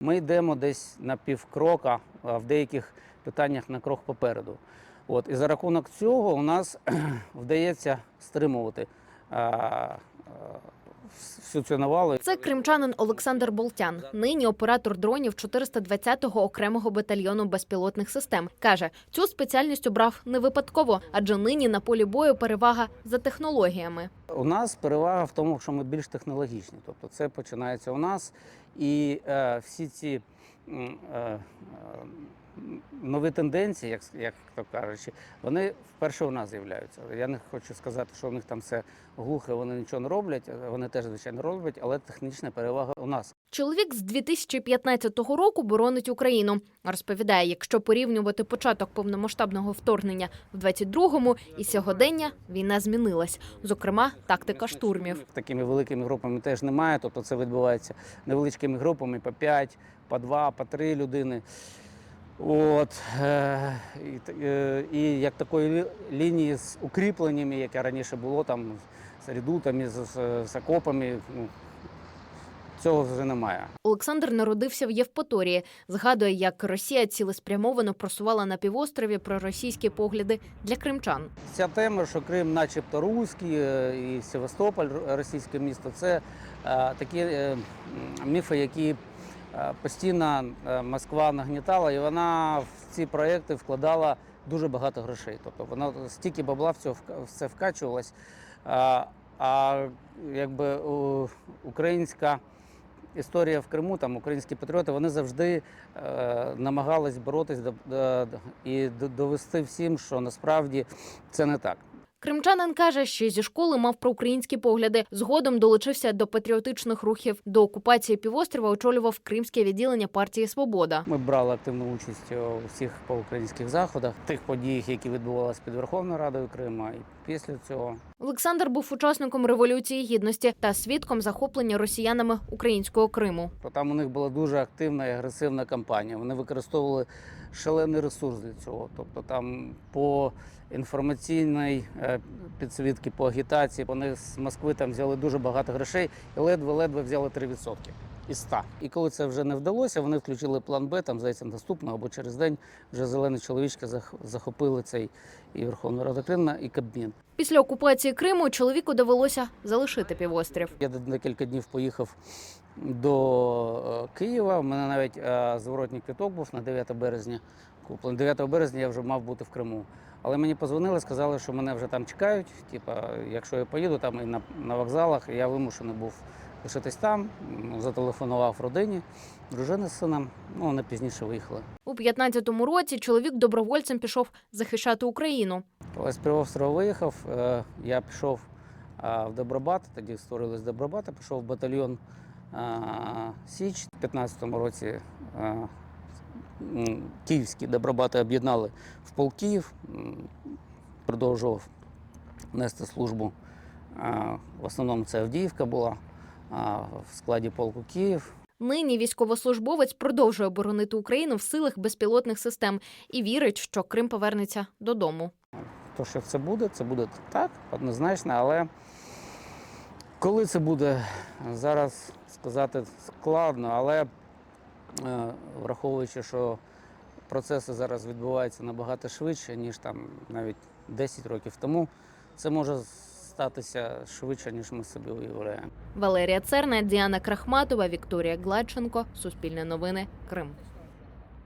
Ми йдемо десь на півкрока, а в деяких питаннях на крок попереду. От, і за рахунок цього у нас вдається стримувати навалу. Це кримчанин Олександр Болтян. Нині оператор дронів 420-го окремого батальйону безпілотних систем. Каже, цю спеціальність обрав не випадково, адже нині на полі бою перевага за технологіями. У нас перевага в тому, що ми більш технологічні. Тобто це починається у нас. І е, всі ці е, е, нові тенденції, як, як то кажучи, вони вперше у нас з'являються. Я не хочу сказати, що у них там все глухе, вони нічого не роблять. Вони теж, звичайно, роблять, але технічна перевага у нас. Чоловік з 2015 року боронить Україну. Розповідає, якщо порівнювати початок повномасштабного вторгнення в 22-му і сьогодення, війна змінилась. Зокрема, тактика штурмів. Такими великими групами теж немає. Тобто це відбувається невеличкими групами по 5, по 2, по 3 людини. От, е, і, е, і як такої лінії з укріпленнями, яке раніше було там з редутами, з, з, окопами, ну, цього вже немає. Олександр народився в Євпаторії. Згадує, як Росія цілеспрямовано просувала на півострові проросійські погляди для кримчан. Ця тема, що Крим, начебто, руський, е, і Севастополь, російське місто, це е, такі е, міфи, які постійно е, Москва нагнітала, і вона в ці проекти вкладала дуже багато грошей. Тобто вона стільки бабла в це, в це вкачувалась. А, а якби українська історія в Криму, там українські патріоти, вони завжди е, намагались боротись до, до- і довести всім, що насправді це не так. Кримчанин каже, що зі школи мав проукраїнські погляди. Згодом долучився до патріотичних рухів. До окупації півострова очолював кримське відділення партії Свобода. Ми брали активну участь у всіх поукраїнських заходах, тих подіях, які відбувалися під Верховною Радою Крима, і після цього. Олександр був учасником революції гідності та свідком захоплення росіянами українського Криму. Там у них була дуже активна і агресивна кампанія. Вони використовували шалений ресурс для цього. Тобто там по інформаційній е, підсвітки, по агітації, вони з Москви там взяли дуже багато грошей і ледве-ледве взяли 3% із 100. І коли це вже не вдалося, вони включили план Б, там здається наступного або через день вже зелені чоловічки зах- захопили цей і Верховну Раду Криму, і Кабмін. Після окупації Криму чоловіку довелося залишити півострів. Я на декілька днів поїхав до е, Києва. У мене навіть е, зворотній квіток був на 9 березня куплений. 9 березня я вже мав бути в Криму. Але мені позвонили, сказали, що мене вже там чекають. Типа, якщо я поїду там і на, на вокзалах, я вимушений був лишитись там. Зателефонував родині, дружини з сином. Ну, вони пізніше виїхали. У 15-му році чоловік добровольцем пішов захищати Україну. З Привострова виїхав, е, я пішов в Добробат, тоді створились Добробат, пішов в батальйон Січ. У 15-му році е, київські Добробати об'єднали в полк Київ, продовжував нести службу. В основному це Авдіївка була в складі полку Київ. Нині військовослужбовець продовжує боронити Україну в силах безпілотних систем і вірить, що Крим повернеться додому. То, що це буде, це буде так, однозначно, але коли це буде, зараз сказати складно, але е, враховуючи, що процеси зараз відбуваються набагато швидше, ніж там навіть 10 років тому, це може статися швидше, ніж ми собі уявляємо. Валерія Церна, Діана Крахматова, Вікторія Гладченко. Суспільне новини. Крим.